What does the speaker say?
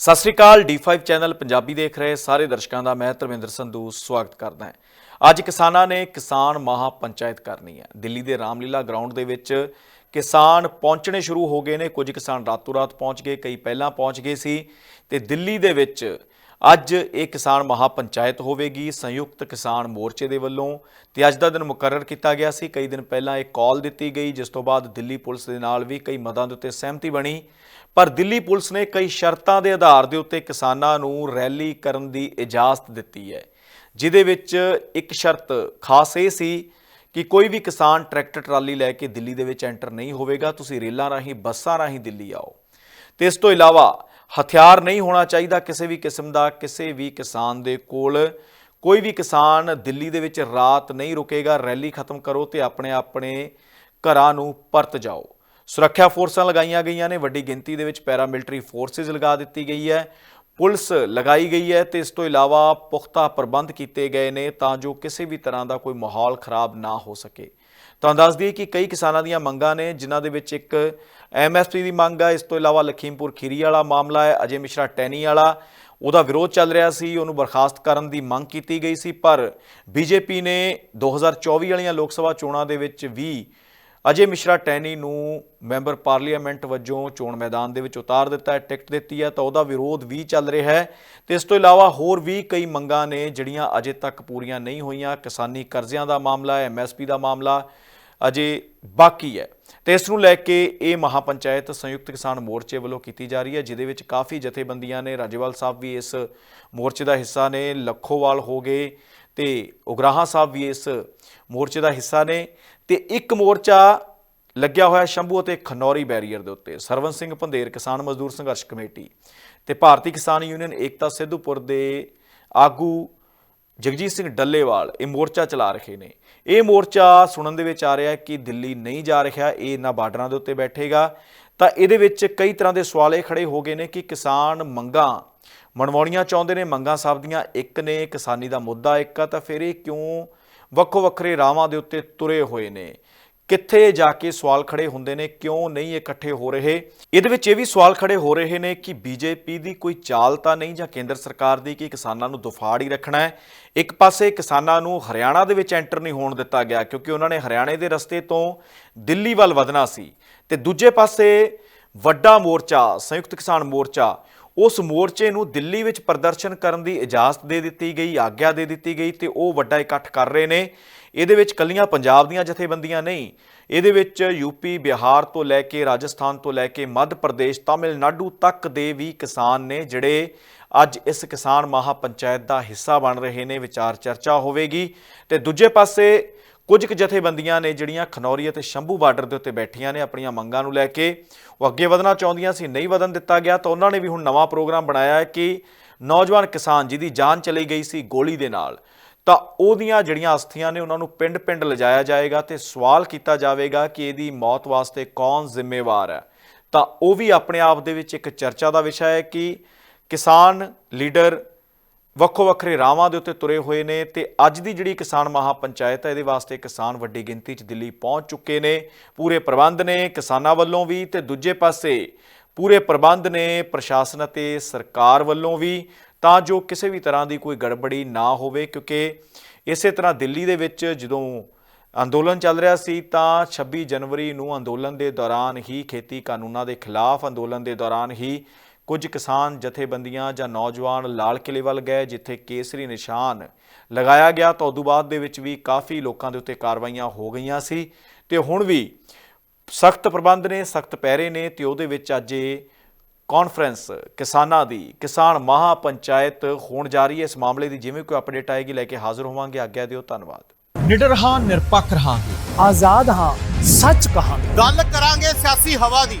ਸਤਿ ਸ਼੍ਰੀ ਅਕਾਲ D5 channel Punjabi ਦੇਖ ਰਹੇ ਸਾਰੇ ਦਰਸ਼ਕਾਂ ਦਾ ਮੈਂ ਧਰਮਿੰਦਰ ਸੰਧੂ ਸਵਾਗਤ ਕਰਦਾ ਹਾਂ। ਅੱਜ ਕਿਸਾਨਾਂ ਨੇ ਕਿਸਾਨ ਮਹਾ ਪੰਚਾਇਤ ਕਰਨੀ ਹੈ। ਦਿੱਲੀ ਦੇ ਰਾਮਲੀਲਾ ਗਰਾਊਂਡ ਦੇ ਵਿੱਚ ਕਿਸਾਨ ਪਹੁੰਚਣੇ ਸ਼ੁਰੂ ਹੋ ਗਏ ਨੇ। ਕੁਝ ਕਿਸਾਨ ਰਾਤੋਂ ਰਾਤ ਪਹੁੰਚ ਗਏ, ਕਈ ਪਹਿਲਾਂ ਪਹੁੰਚ ਗਏ ਸੀ। ਤੇ ਦਿੱਲੀ ਦੇ ਵਿੱਚ ਅੱਜ ਇਹ ਕਿਸਾਨ ਮਹਾ ਪੰਚਾਇਤ ਹੋਵੇਗੀ, ਸੰਯੁਕਤ ਕਿਸਾਨ ਮੋਰਚੇ ਦੇ ਵੱਲੋਂ। ਤੇ ਅੱਜ ਦਾ ਦਿਨ ਮੁਕਰਰ ਕੀਤਾ ਗਿਆ ਸੀ। ਕਈ ਦਿਨ ਪਹਿਲਾਂ ਇੱਕ ਕਾਲ ਦਿੱਤੀ ਗਈ, ਜਿਸ ਤੋਂ ਬਾਅਦ ਦਿੱਲੀ ਪੁਲਿਸ ਦੇ ਨਾਲ ਵੀ ਕਈ ਮਦਾਂ ਦੇ ਉੱਤੇ ਸਹਿਮਤੀ ਬਣੀ। ਪਰ ਦਿੱਲੀ ਪੁਲਿਸ ਨੇ ਕਈ ਸ਼ਰਤਾਂ ਦੇ ਆਧਾਰ ਦੇ ਉੱਤੇ ਕਿਸਾਨਾਂ ਨੂੰ ਰੈਲੀ ਕਰਨ ਦੀ ਇਜਾਜ਼ਤ ਦਿੱਤੀ ਹੈ ਜਿਦੇ ਵਿੱਚ ਇੱਕ ਸ਼ਰਤ ਖਾਸ ਇਹ ਸੀ ਕਿ ਕੋਈ ਵੀ ਕਿਸਾਨ ਟਰੈਕਟਰ ਟਰਾਲੀ ਲੈ ਕੇ ਦਿੱਲੀ ਦੇ ਵਿੱਚ ਐਂਟਰ ਨਹੀਂ ਹੋਵੇਗਾ, ਤੁਸੀਂ ਰੇਲਾਂ ਰਾਹੀਂ, ਬੱਸਾਂ ਰਾਹੀਂ ਦਿੱਲੀ ਆਓ। ਤੇ ਇਸ ਤੋਂ ਇਲਾਵਾ ਹਥਿਆਰ ਨਹੀਂ ਹੋਣਾ ਚਾਹੀਦਾ ਕਿਸੇ ਵੀ ਕਿਸਮ ਦਾ, ਕਿਸੇ ਵੀ ਕਿਸਾਨ ਦੇ ਕੋਲ। ਕੋਈ ਵੀ ਕਿਸਾਨ ਦਿੱਲੀ ਦੇ ਵਿੱਚ ਰਾਤ ਨਹੀਂ ਰੁਕੇਗਾ, ਰੈਲੀ ਖਤਮ ਕਰੋ ਤੇ ਆਪਣੇ ਆਪਣੇ ਘਰਾਂ ਨੂੰ ਪਰਤ ਜਾਓ। ਸੁਰੱਖਿਆ ਫੋਰਸਾਂ ਲਗਾਈਆਂ ਗਈਆਂ ਨੇ। ਵੱਡੀ ਗਿਣਤੀ ਦੇ ਵਿੱਚ ਪੈਰਾ ਮਿਲਟਰੀ ਫੋਰਸਿਸ ਲਗਾ ਦਿੱਤੀ ਗਈ ਹੈ। ਪੁਲਿਸ ਲਗਾਈ ਗਈ ਹੈ ਤੇ ਇਸ ਤੋਂ ਇਲਾਵਾ ਪੁਖਤਾ ਪ੍ਰਬੰਧ ਕੀਤੇ ਗਏ ਨੇ ਤਾਂ ਜੋ ਕਿਸੇ ਵੀ ਤਰ੍ਹਾਂ ਦਾ ਕੋਈ ਮਾਹੌਲ ਖਰਾਬ ਨਾ ਹੋ ਸਕੇ। ਤੁਹਾਨੂੰ ਦੱਸ ਦਈਏ ਕਿ ਕਈ ਕਿਸਾਨਾਂ ਦੀਆਂ ਮੰਗਾਂ ਨੇ, ਜਿਨ੍ਹਾਂ ਦੇ ਵਿੱਚ ਇੱਕ ਐਮਐਸਪੀ ਦੀ ਮੰਗ ਹੈ। ਇਸ ਤੋਂ ਇਲਾਵਾ ਲਖੀਮਪੁਰ ਖੀਰੀ ਵਾਲਾ ਮਾਮਲਾ ਹੈ, ਅਜੇ ਮਿਸ਼ਰਾ ਟੈਨੀ ਵਾਲਾ ਉਹਦਾ ਵਿਰੋਧ ਚੱਲ ਰਿਹਾ ਸੀ। ਉਹਨੂੰ ਬਰਖਾਸਤ ਕਰਨ ਦੀ ਮੰਗ ਕੀਤੀ ਗਈ ਸੀ, ਪਰ ਬੀਜੇਪੀ ਨੇ 2024 ਵਾਲੀਆਂ ਲੋਕ ਸਭਾ ਚੋਣਾਂ ਦੇ ਵਿੱਚ ਵੀ ਅਜੇ ਮਿਸ਼ਰਾ ਟੈਨੀ ਨੂੰ ਮੈਂਬਰ ਪਾਰਲੀਮੈਂਟ ਵਜੋਂ ਚੋਣ ਮੈਦਾਨ ਦੇ ਵਿੱਚ ਉਤਾਰ ਦਿੱਤਾ ਹੈ, ਟਿਕਟ ਦਿੱਤੀ ਹੈ, ਤਾਂ ਉਹਦਾ ਵਿਰੋਧ ਵੀ ਚੱਲ ਰਿਹਾ ਹੈ। ਤੇ ਇਸ ਤੋਂ ਇਲਾਵਾ ਹੋਰ ਵੀ ਕਈ ਮੰਗਾਂ ਨੇ ਜਿਹੜੀਆਂ ਅਜੇ ਤੱਕ ਪੂਰੀਆਂ ਨਹੀਂ ਹੋਈਆਂ। ਕਿਸਾਨੀ ਕਰਜ਼ਿਆਂ ਦਾ ਮਾਮਲਾ ਹੈ ਐਮਐਸਪੀ ਦਾ ਮਾਮਲਾ ਅਜੇ ਬਾਕੀ ਹੈ। ਤੇ ਇਸ ਨੂੰ ਲੈ ਕੇ ਇਹ ਮਹਾਪੰਚਾਇਤ ਸੰਯੁਕਤ ਕਿਸਾਨ ਮੋਰਚੇ ਵੱਲੋਂ ਕੀਤੀ ਜਾ ਰਹੀ ਹੈ, ਜਿਹਦੇ ਵਿੱਚ ਕਾਫੀ ਜਥੇਬੰਦੀਆਂ ਨੇ। ਰਾਜੇਵਾਲ ਸਾਹਿਬ ਵੀ ਇਸ ਮੋਰਚੇ ਦਾ ਹਿੱਸਾ ਨੇ, ਲੱਖੋਵਾਲ ਹੋ ਗਏ ਤੇ ਉਗਰਾਹਾਂ ਸਾਹਿਬ ਵੀ ਇਸ ਮੋਰਚੇ ਦਾ ਹਿੱਸਾ ਨੇ। ਤੇ ਇੱਕ ਮੋਰਚਾ ਲੱਗਿਆ ਹੋਇਆ ਸ਼ੰਭੂ ਅਤੇ ਖਨੌਰੀ ਬੈਰੀਅਰ ਦੇ ਉੱਤੇ। ਸਰਵਨ ਸਿੰਘ ਪੰਧੇਰ ਕਿਸਾਨ ਮਜ਼ਦੂਰ ਸੰਘਰਸ਼ ਕਮੇਟੀ ਤੇ ਭਾਰਤੀ ਕਿਸਾਨ ਯੂਨੀਅਨ ਏਕਤਾ ਸਿੱਧੂਪੁਰ ਦੇ ਆਗੂ ਜਗਜੀਤ ਸਿੰਘ ਡੱਲੇਵਾਲ ਇਹ ਮੋਰਚਾ ਚਲਾ ਰਹੇ ਨੇ। ਇਹ ਮੋਰਚਾ ਸੁਣਨ ਦੇ ਵਿੱਚ ਆ ਰਿਹਾ ਹੈ ਕਿ ਦਿੱਲੀ ਨਹੀਂ ਜਾ ਰਿਹਾ, ਇਹ ਇਹਨਾਂ ਬਾਰਡਰਾਂ ਦੇ ਉੱਤੇ ਬੈਠੇਗਾ। ਤਾਂ ਇਹਦੇ ਵਿੱਚ ਕਈ ਤਰ੍ਹਾਂ ਦੇ ਸਵਾਲ ਇਹ ਖੜੇ ਹੋ ਗਏ ਨੇ ਕਿ ਕਿਸਾਨ ਮੰਗਾਂ ਮਨਵਾਉਣੀਆਂ ਚਾਹੁੰਦੇ ਨੇ, ਮੰਗਾਂ ਸਭ ਦੀਆਂ ਇੱਕ ਨੇ ਕਿਸਾਨੀ ਦਾ ਮੁੱਦਾ ਇੱਕ ਆ, ਤਾਂ ਫਿਰ ਇਹ ਕਿਉਂ ਵੱਖੋ ਵੱਖਰੇ ਰਾਵਾਂ ਦੇ ਉੱਤੇ ਤੁਰੇ ਹੋਏ ਨੇ। ਕਿੱਥੇ ਜਾ ਕੇ ਸਵਾਲ ਖੜੇ ਹੁੰਦੇ ਨੇ, ਕਿਉਂ ਨਹੀਂ ਇਕੱਠੇ ਹੋ ਰਹੇ? ਇਹਦੇ ਵਿੱਚ ਇਹ ਵੀ ਸਵਾਲ ਖੜੇ ਹੋ ਰਹੇ ਨੇ ਕਿ ਬੀਜੇਪੀ ਦੀ ਕੋਈ ਚਾਲ ਤਾਂ ਨਹੀਂ ਜਾਂ ਕੇਂਦਰ ਸਰਕਾਰ ਦੀ ਕਿ ਕਿਸਾਨਾਂ ਨੂੰ ਦੁਫਾੜ ਹੀ ਰੱਖਣਾ ਹੈ? ਇੱਕ ਪਾਸੇ ਕਿਸਾਨਾਂ ਨੂੰ ਹਰਿਆਣਾ ਦੇ ਵਿੱਚ ਐਂਟਰ ਨਹੀਂ ਹੋਣ ਦਿੱਤਾ ਗਿਆ ਕਿਉਂਕਿ ਉਹਨਾਂ ਨੇ ਹਰਿਆਣੇ ਦੇ ਰਸਤੇ ਤੋਂ ਦਿੱਲੀ ਵੱਲ ਵਧਣਾ ਸੀ। ਤੇ ਦੂਜੇ ਪਾਸੇ ਵੱਡਾ ਮੋਰਚਾ, ਸੰਯੁਕਤ ਕਿਸਾਨ ਮੋਰਚਾ ਉਸ ਮੋਰਚੇ ਨੂੰ ਦਿੱਲੀ ਵਿੱਚ ਪ੍ਰਦਰਸ਼ਨ ਕਰਨ ਦੀ ਇਜਾਜ਼ਤ ਦੇ ਦਿੱਤੀ ਗਈ, ਆਗਿਆ ਦੇ ਦਿੱਤੀ ਗਈ ਤੇ ਉਹ ਵੱਡਾ ਇਕੱਠ ਕਰ ਰਹੇ ਨੇ। ਇਹਦੇ ਵਿੱਚ ਕੱਲੀਆਂ ਪੰਜਾਬ ਦੀਆਂ ਜਥੇਬੰਦੀਆਂ ਨਹੀਂ, ਇਹਦੇ ਵਿੱਚ ਯੂਪੀ ਬਿਹਾਰ ਤੋਂ ਲੈ ਕੇ ਰਾਜਸਥਾਨ ਤੋਂ ਲੈ ਕੇ ਮੱਧ ਪ੍ਰਦੇਸ਼, ਤਾਮਿਲਨਾਡੂ ਤੱਕ ਦੇ ਵੀ ਕਿਸਾਨ ਨੇ ਜਿਹੜੇ ਅੱਜ ਇਸ ਕਿਸਾਨ ਮਹਾ ਪੰਚਾਇਤ ਦਾ ਹਿੱਸਾ ਬਣ ਰਹੇ ਨੇ, ਵਿਚਾਰ ਚਰਚਾ ਹੋਵੇਗੀ। ਤੇ ਦੂਜੇ ਪਾਸੇ ਕੁਝ ਕੁ ਜਥੇਬੰਦੀਆਂ ਨੇ ਜਿਹੜੀਆਂ ਖਨੌਰੀ ਅਤੇ ਸ਼ੰਭੂ ਬਾਰਡਰ ਦੇ ਉੱਤੇ ਬੈਠੀਆਂ ਨੇ ਆਪਣੀਆਂ ਮੰਗਾਂ ਨੂੰ ਲੈ ਕੇ, ਉਹ ਅੱਗੇ ਵਧਣਾ ਚਾਹੁੰਦੀਆਂ ਸੀ, ਨਹੀਂ ਵਧਣ ਦਿੱਤਾ ਗਿਆ, ਤਾਂ ਉਹਨਾਂ ਨੇ ਵੀ ਹੁਣ ਨਵਾਂ ਪ੍ਰੋਗਰਾਮ ਬਣਾਇਆ ਹੈ ਕਿ ਨੌਜਵਾਨ ਕਿਸਾਨ ਜਿਹਦੀ ਜਾਨ ਚਲੀ ਗਈ ਸੀ ਗੋਲੀ ਦੇ ਨਾਲ, ਤਾਂ ਉਹਦੀਆਂ ਜਿਹੜੀਆਂ ਅਸਥੀਆਂ ਨੇ ਉਹਨਾਂ ਨੂੰ ਪਿੰਡ-ਪਿੰਡ ਲਿਜਾਇਆ ਜਾਏਗਾ ਤੇ ਸਵਾਲ ਕੀਤਾ ਜਾਵੇਗਾ ਕਿ ਇਹਦੀ ਮੌਤ ਵਾਸਤੇ ਕੌਣ ਜ਼ਿੰਮੇਵਾਰ ਹੈ। ਤਾਂ ਉਹ ਵੀ ਆਪਣੇ ਆਪ ਦੇ ਵਿੱਚ ਇੱਕ ਚਰਚਾ ਦਾ ਵਿਸ਼ਾ ਹੈ ਕਿ ਕਿਸਾਨ ਲੀਡਰ ਵੱਖੋ ਵੱਖਰੇ ਰਾਵਾਂ ਦੇ ਉੱਤੇ ਤੁਰੇ ਹੋਏ ਨੇ ਤੇ ਅੱਜ ਦੀ ਜਿਹੜੀ ਕਿਸਾਨ ਮਹਾ ਪੰਚਾਇਤ ਹੈ, ਇਹਦੇ ਵਾਸਤੇ ਕਿਸਾਨ ਵੱਡੀ ਗਿਣਤੀ 'ਚ ਦਿੱਲੀ ਪਹੁੰਚ ਚੁੱਕੇ ਨੇ। ਪੂਰੇ ਪ੍ਰਬੰਧ ਨੇ ਕਿਸਾਨਾਂ ਵੱਲੋਂ ਵੀ ਤੇ ਦੂਜੇ ਪਾਸੇ ਪੂਰੇ ਪ੍ਰਬੰਧ ਨੇ ਪ੍ਰਸ਼ਾਸਨ ਅਤੇ ਸਰਕਾਰ ਵੱਲੋਂ ਵੀ। ਤਾਂ ਜੋ ਕਿਸੇ ਵੀ ਤਰ੍ਹਾਂ ਦੀ ਕੋਈ ਗੜਬੜੀ ਨਾ ਹੋਵੇ, ਕਿਉਂਕਿ ਇਸੇ ਤਰ੍ਹਾਂ ਦਿੱਲੀ ਦੇ ਵਿੱਚ ਜਦੋਂ ਅੰਦੋਲਨ ਚੱਲ ਰਿਹਾ ਸੀ, ਤਾਂ 26 ਜਨਵਰੀ ਨੂੰ ਅੰਦੋਲਨ ਦੇ ਦੌਰਾਨ ਹੀ ਖੇਤੀ ਕਾਨੂੰਨਾਂ ਦੇ ਖਿਲਾਫ ਅੰਦੋਲਨ ਦੇ ਦੌਰਾਨ ਹੀ ਕੁਝ ਕਿਸਾਨ ਜਥੇਬੰਦੀਆਂ ਜਾਂ ਨੌਜਵਾਨ ਲਾਲ ਕਿਲੇ ਵੱਲ ਗਏ ਜਿੱਥੇ ਕੇਸਰੀ ਨਿਸ਼ਾਨ ਲਗਾਇਆ ਗਿਆ। ਤਾਂ ਉਦੋਂ ਬਾਅਦ ਦੇ ਵਿੱਚ ਵੀ ਕਾਫੀ ਲੋਕਾਂ ਦੇ ਉੱਤੇ ਕਾਰਵਾਈਆਂ ਹੋ ਗਈਆਂ ਸੀ। ਤੇ ਹੁਣ ਵੀ ਸਖਤ ਪ੍ਰਬੰਧ ਨੇ ਸਖਤ ਪਹਿਰੇ ਨੇ ਤੇ ਉਹਦੇ ਵਿੱਚ ਅੱਜ ਇਹ ਕਾਨਫਰੰਸ ਕਿਸਾਨਾਂ ਦੀ ਕਿਸਾਨ ਮਹਾ ਪੰਚਾਇਤ ਹੋਣ ਜਾ ਰਹੀ ਹੈ। ਇਸ ਮਾਮਲੇ ਦੀ ਜਿਵੇਂ ਕੋਈ ਅਪਡੇਟ ਆਏਗੀ ਲੈ ਕੇ ਹਾਜ਼ਰ ਹੋਵਾਂਗੇ। ਆਗਿਆ ਦਿਓ ਧੰਨਵਾਦ। ਨਿਡਰ ਹਾਂ ਨਿਰਪੱਖ ਰਹਾਂਗੇ। ਆਜ਼ਾਦ ਹਾਂ ਸੱਚ ਕਹਾਂਗੇ। ਗੱਲ ਕਰਾਂਗੇ ਸਿਆਸੀ ਹਵਾ ਦੀ।